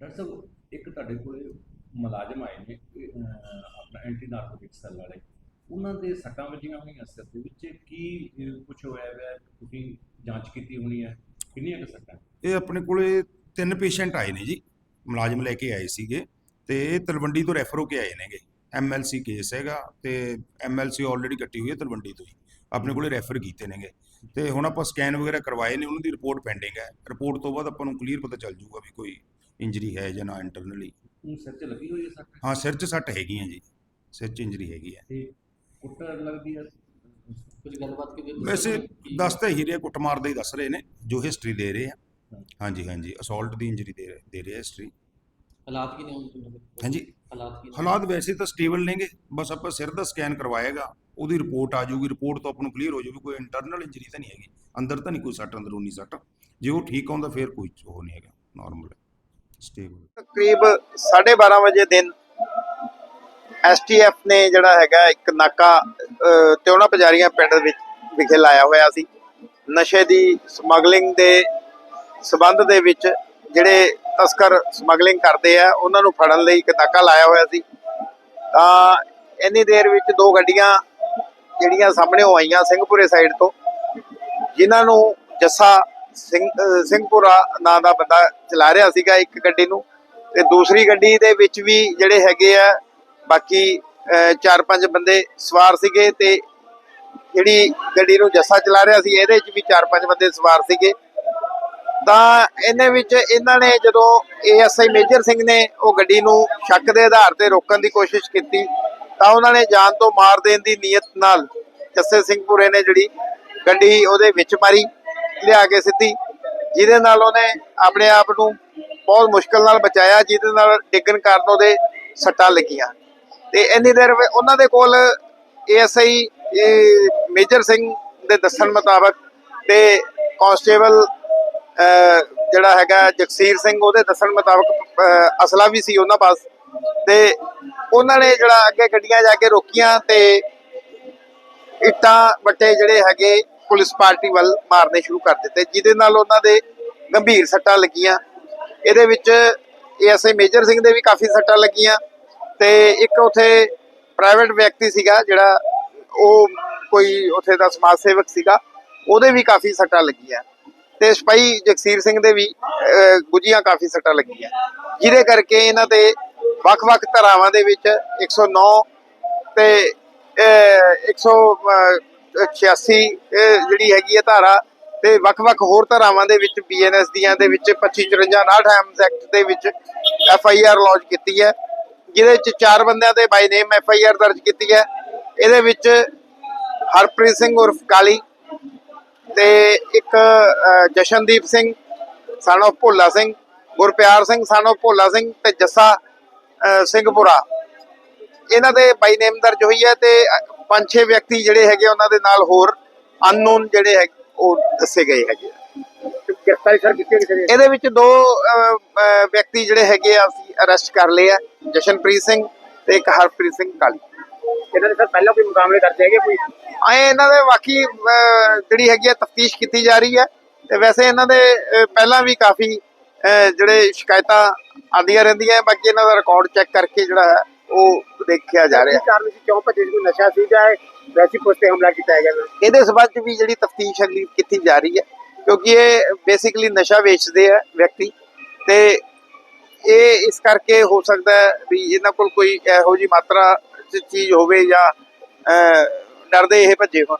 Doctor ਸਾਹਿਬ, ਇੱਕ ਤੁਹਾਡੇ ਕੋਲੇ ਮੁਲਾਜ਼ਮ ਆਏ ਨੇ ਆਪਣਾ ਐਂਟੀ ਨਾਰਕੋਟਿਕਸ ਸੈੱਲ ਵਾਲੇ। ਉਹਨਾਂ ਦੇ ਸੱਟਾਂ ਵੱਜੀਆਂ ਹੋਈਆਂ ਸਿਰ ਦੇ ਵਿੱਚ ਕੀ ਕੁਝ ਹੋਇਆ ਹੈ? ਤੁਸੀਂ ਜਾਂਚ ਕੀਤੀ ਹੋਣੀ ਹੈ? ਕਿੰਨੀਆਂ ਕੁ ਸੱਟਾਂ? ਇਹ ਆਪਣੇ ਕੋਲੇ ਤਿੰਨ ਪੇਸ਼ੈਂਟ ਆਏ ਨੇ ਜੀ, ਮੁਲਾਜ਼ਮ ਲੈ ਕੇ ਆਏ ਸੀਗੇ ਤੇ ਇਹ ਤਲਵੰਡੀ ਤੋਂ ਰੈਫਰ ਹੋ ਕੇ ਆਏ ਨੇਗੇ। ਐਮਐਲਸੀ ਕੇਸ ਹੈਗਾ ਤੇ ਐਮਐਲਸੀ ਆਲਰੇਡੀ ਕੱਟੀ ਹੋਈ ਹੈ ਤਲਵੰਡੀ ਤੋਂ ਹੀ। ਆਪਣੇ ਕੋਲੇ ਰੈਫਰ ਕੀਤੇ ਨੇਗੇ। ਤੇ ਹੁਣ ਆਪਾਂ ਸਕੈਨ ਵਗੈਰਾ ਕਰਵਾਏ ਨੇ, ਉਹਨਾਂ ਦੀ ਰਿਪੋਰਟ ਪੈਂਡਿੰਗ ਹੈ। ਰਿਪੋਰਟ ਤੋਂ ਬਾਅਦ ਆਪਾਂ ਨੂੰ ਕਲੀਅਰ ਪਤਾ ਚੱਲ ਜਾਊਗਾ ਵੀ ਕੋਈ ਇੰਜਰੀ ਹੈ ਜਾਂ ਨਾ ਇੰਟਰਨਲੀ ਸਿਰ 'ਚ ਲੱਗੀ ਹੋਈ ਹੈ ਸੱਟ? ਹਾਂ ਸਿਰ 'ਚ ਸੱਟ ਹੈਗੀਆਂ ਜੀ। ਸਿਰ 'ਚ ਇੰਜਰੀ ਹੈਗੀ ਹੈ। ਤੇ ਕੁੱਟ ਲੱਗਦੀ ਹੈ? ਕੁਝ ਗੱਲਬਾਤ ਕੀਤੀ ਵੈਸੇ ਦੱਸ ਤਾਂ ਹੀ ਰਿਹਾ ਕੁੱਟਮਾਰ ਦਾ ਹੀ ਦੱਸ ਰਹੇ ਨੇ ਜੋ ਹਿਸਟਰੀ ਦੇ ਰਹੇ ਆ। ਹਾਂਜੀ ਹਾਂਜੀ ਅਸੌਲਟ ਦੀ ਇੰਜਰੀ ਦੇ ਰਹੇ- ਦੇ ਰਹੇ ਹਿਸਟਰੀ ਹਾਲਾਤ ਕੀ ਨੇ ਹੁਣ? ਹਾਂਜੀ। ਹਾਲਾਤ ਕੀ ਨੇ ਹਾਲਾਤ ਵੈਸੇ ਤਾਂ ਸਟੇਬਲ ਨੇਗੇ ਬਸ ਆਪਾਂ ਸਿਰ ਦਾ ਸਕੈਨ ਕਰਵਾਏਗਾ ਉਹਦੀ ਰਿਪੋਰਟ ਆ ਜਾਊਗੀ ਰਿਪੋਰਟ ਤੋਂ ਆਪਾਂ ਨੂੰ ਕਲੀਅਰ ਹੋ ਜਾਊਗੀ ਕੋਈ ਇੰਟਰਨਲ ਇੰਜਰੀ ਤਾਂ ਨਹੀਂ ਹੈਗੀ। ਅੰਦਰ ਤਾਂ ਨਹੀਂ ਕੋਈ ਸੱਟ ਅੰਦਰੂਨੀ ਸੱਟ। ਜੇ ਉਹ ਠੀਕ ਆਉਂਦਾ ਫਿਰ ਕੋਈ ਉਹ ਨਹੀਂ ਹੈਗਾ ਨਾਰਮਲ ਸਟੇਬਲ ਕਰੀਬ 12:30 ਵਜੇ ਦਿਨ ਐਸਟੀਐਫ ਨੇ ਜਿਹੜਾ ਹੈਗਾ ਇੱਕ ਨਾਕਾ ਅਹ, ਤਿਉਣਾ ਪਜਾਰੀਆਂ ਪਿੰਡ ਵਿੱਚ ਵਿਖੇ ਲਾਇਆ ਹੋਇਆ ਸੀ। ਨਸ਼ੇ ਦੀ ਸਮਗਲਿੰਗ ਦੇ ਸਬੰਧ ਦੇ ਵਿੱਚ ਜਿਹੜੇ ਤਸਕਰ ਸਮਗਲਿੰਗ ਕਰਦੇ ਆ ਉਹਨਾਂ ਨੂੰ ਫੜਨ ਲਈ ਇੱਕ ਨਾਕਾ ਲਾਇਆ ਹੋਇਆ ਸੀ। ਤਾਂ ਇੰਨੀ ਦੇਰ ਵਿੱਚ ਦੋ ਗੱਡੀਆਂ ਜਿਹੜੀਆਂ ਸਾਹਮਣੇ ਆਈਆਂ ਸਿੰਘਪੁਰੇ ਸਾਈਡ ਤੋਂ ਜਿਨ੍ਹਾਂ ਨੂੰ ਜੱਸਾ ਸਿੰਘ ਸਿੰਘਪੁਰਾ ਨਾਂ ਦਾ ਬੰਦਾ ਚਲਾ ਰਿਹਾ ਸੀਗਾ ਇੱਕ ਗੱਡੀ ਨੂੰ। ਤੇ ਦੂਸਰੀ ਗੱਡੀ ਦੇ ਵਿੱਚ ਵੀ ਜਿਹੜੇ ਹੈਗੇ ਆ, ਬਾਕੀ ਚਾਰ ਪੰਜ ਬੰਦੇ ਸਵਾਰ ਸੀਗੇ ਤੇ ਜਿਹੜੀ ਗੱਡੀ ਨੂੰ ਜੱਸਾ ਚਲਾ ਰਿਹਾ ਸੀ, ਇਹਦੇ ਵਿੱਚ ਵੀ ਚਾਰ ਪੰਜ ਬੰਦੇ ਸਵਾਰ ਸੀਗੇ। ਤਾਂ ਇਹਨੇ ਵਿੱਚ ਇਹਨਾਂ ਨੇ ਜਦੋਂ ਏਐਸਆਈ ਮੇਜਰ ਸਿੰਘ ਨੇ ਉਹ ਗੱਡੀ ਨੂੰ ਸ਼ੱਕ ਦੇ ਆਧਾਰ ਤੇ ਰੋਕਣ ਦੀ ਕੋਸ਼ਿਸ਼ ਕੀਤੀ, ਤਾਂ ਉਹਨਾਂ ਨੇ ਜਾਨ ਤੋਂ ਮਾਰ ਦੇਣ ਦੀ ਨੀਅਤ ਨਾਲ ਜੱਸੇ ਸਿੰਘਪੁਰੇ ਨੇ ਜਿਹੜੀ ਗੱਡੀ ਉਹਦੇ ਵਿੱਚ ਮਾਰੀ। ਲਿਆ ਕੇ ਸਿੱਧੀ, ਜਿਹਦੇ ਨਾਲ ਉਹਨੇ ਆਪਣੇ ਆਪ ਨੂੰ ਬਹੁਤ ਮੁਸ਼ਕਲ ਨਾਲ ਬਚਾਇਆ, ਜਿਹਦੇ ਨਾਲ ਡਿੱਗਣ ਕਾਰਨ ਉਹਦੇ ਸੱਟਾਂ ਲੱਗੀਆਂ। ਤੇ ਇੰਨੀ ਦੇਰ ਉਹਨਾਂ ਦੇ ਕੋਲ ਏਐਸਆਈ ਮੇਜਰ ਸਿੰਘ ਦੇ ਦੱਸਣ ਮੁਤਾਬਕ ਤੇ ਕਾਂਸਟੇਬਲ, ਅਹ, ਜਿਹੜਾ ਹੈਗਾ ਜਗਸੀਰ ਸਿੰਘ, ਉਹਦੇ ਦੱਸਣ ਮੁਤਾਬਕ, ਅਹ, ਅਸਲਾ ਵੀ ਸੀ ਉਹਨਾਂ ਪਾਸ। ਤੇ ਉਹਨਾਂ ਨੇ ਜਿਹੜਾ ਅੱਗੇ ਗੱਡੀਆਂ ਜਾ ਕੇ ਰੋਕੀਆਂ ਤੇ ਇੱਟਾਂ, ਵੱਟੇ ਜਿਹੜੇ ਹੈਗੇ ਪੁਲਿਸ ਪਾਰਟੀ ਵੱਲ ਮਾਰਨੇ ਸ਼ੁਰੂ ਕਰ ਦਿੱਤੇ, ਜਿਹਦੇ ਨਾਲ ਉਹਨਾਂ ਦੇ ਗੰਭੀਰ ਸੱਟਾਂ ਲੱਗੀਆਂ। ਇਹਦੇ ਵਿੱਚ ਐਸਆਈ ਮੇਜਰ ਸਿੰਘ ਦੇ ਵੀ ਕਾਫੀ ਸੱਟਾਂ ਲੱਗੀਆਂ ਤੇ ਇੱਕ ਉਥੇ ਪ੍ਰਾਈਵੇਟ ਵਿਅਕਤੀ ਸੀਗਾ ਜਿਹੜਾ ਉਹ ਕੋਈ ਉਥੇ ਦਾ ਸਮਾਜ ਸੇਵਕ ਸੀਗਾ, ਉਹਦੇ ਵੀ ਕਾਫੀ ਸੱਟਾਂ ਲੱਗੀਆਂ ਤੇ ਸਿਪਾਹੀ ਜਗਸੀਰ ਸਿੰਘ ਦੇ ਵੀ ਗੁਜੀਆਂ ਕਾਫੀ ਸੱਟਾਂ ਲੱਗੀਆਂ, ਜਿਹਦੇ ਕਰਕੇ ਇਹਨਾਂ ਤੇ ਵੱਖ-ਵੱਖ ਧਰਾਵਾਂ ਦੇ ਵਿੱਚ 109 ਤੇ 100 86 ਜਿਹੜੀ ਹੈਗੀ ਹੈ ਧਾਰਾ ਤੇ ਵੱਖ-ਵੱਖ ਹੋਰ ਧਾਰਾਵਾਂ ਦੇ ਵਿੱਚ ਬੀਐਨਐਸ ਦੀਆਂ ਦੇ ਵਿੱਚ 25 ਐਮਜ਼ ਐਕਟ ਦੇ ਵਿੱਚ ਐਫਆਈਆਰ ਲੌਂਚ ਕੀਤੀ ਹੈ। ਜਿਹਦੇ ਵਿੱਚ ਚਾਰ ਬੰਦਿਆਂ ਤੇ ਬਾਈ ਨੇਮ ਐਫਆਈਆਰ ਦਰਜ ਕੀਤੀ ਹੈ। ਇਹਦੇ ਵਿੱਚ ਹਰਪ੍ਰੀਤ ਸਿੰਘ ਉਰਫ ਕਾਲੀ ਤੇ ਇੱਕ Jashandeep Singh, son of Bhola Singh, Gurpiar Singh, son of Bhola Singh ਤੇ ਜੱਸਾ ਸਿੰਘਪੁਰਾ ਇਹਨਾਂ ਦੇ ਬਾਈ ਨੇਮ ਦਰਜ ਹੋਈ ਹੈ ਤੇ ਪੰਜ ਛੇ ਵਿਅਕਤੀ ਜਿਹੜੇ ਹੈਗੇ ਉਹਨਾਂ ਦੇ ਨਾਲ ਹੋਰ ਅਨਨੋਨ ਜਿਹੜੇ ਹੈ ਉਹ ਦੱਸੇ ਗਏ ਹੈਗੇ ਗ੍ਰਿਫਤਾਰੀ ਸਰ ਕੀਤੀ ਕਿਸੇ ਇਹਦੇ ਵਿੱਚ ਦੋ ਵਿਅਕਤੀ ਜਿਹੜੇ ਹੈਗੇ ਆ ਅਸੀਂ ਅਰੈਸਟ ਕਰ ਲਏ ਆ ਜਸ਼ਨਪ੍ਰੀਤ ਸਿੰਘ ਤੇ ਇੱਕ ਹਰਪ੍ਰੀਤ ਸਿੰਘ ਕਾਲੀ। ਇਹਨਾਂ ਦੇ ਸਰ ਪਹਿਲਾਂ ਕੋਈ ਮੁਕਾਬਲੇ ਕਰਦੇ ਹੈਗੇ ਕੋਈ? ਆਏ ਇਹਨਾਂ ਦੇ ਬਾਕੀ ਜਿਹੜੀ ਹੈਗੀ ਆ ਤਫਤੀਸ਼ ਕੀਤੀ ਜਾ ਰਹੀ ਹੈ ਤੇ ਵੈਸੇ ਇਹਨਾਂ ਦੇ ਪਹਿਲਾਂ ਵੀ ਕਾਫੀ ਜਿਹੜੇ ਸ਼ਿਕਾਇਤਾਂ ਆਉਂਦੀਆਂ ਰਹਿੰਦੀਆਂ ਬਾਕੀ ਇਹਨਾਂ ਦਾ ਰਿਕਾਰਡ ਚੈੱਕ ਕਰਕੇ ਜਿਹੜਾ ਹੈ ਉਹ ਦੇਖਿਆ ਜਾ ਰਿਹਾ। ਕਾਰਨ ਸੀ? ਕਿਉਂ ਭੱਜੇ? ਕੋਈ ਨਸ਼ਾ ਸੀ ਜਾਂ ਵੈਸੀ ਪੁਲਿਸ ਤੇ ਹਮਲਾ ਕੀਤਾ ਹੈਗਾ ਇਹਦੇ ਸਬੰਧ 'ਚ ਵੀ ਜਿਹੜੀ ਤਫਤੀਸ਼ ਅਗਲੀ ਕੀਤੀ ਜਾ ਰਹੀ ਹੈ ਕਿਉਂਕਿ ਇਹ ਬੇਸਿਕਲੀ ਨਸ਼ਾ ਵੇਚਦੇ ਆ ਵਿਅਕਤੀ ਤੇ ਇਹ ਇਸ ਕਰਕੇ ਹੋ ਸਕਦਾ ਵੀ ਇਹਨਾਂ ਕੋਲ ਕੋਈ ਇਹੋ ਜੀ ਮਾਤਰਾ 'ਚ ਚੀਜ਼ ਹੋਵੇ ਜਾਂ ਡਰਦੇ ਇਹ ਭੱਜੇ ਹੋਣ।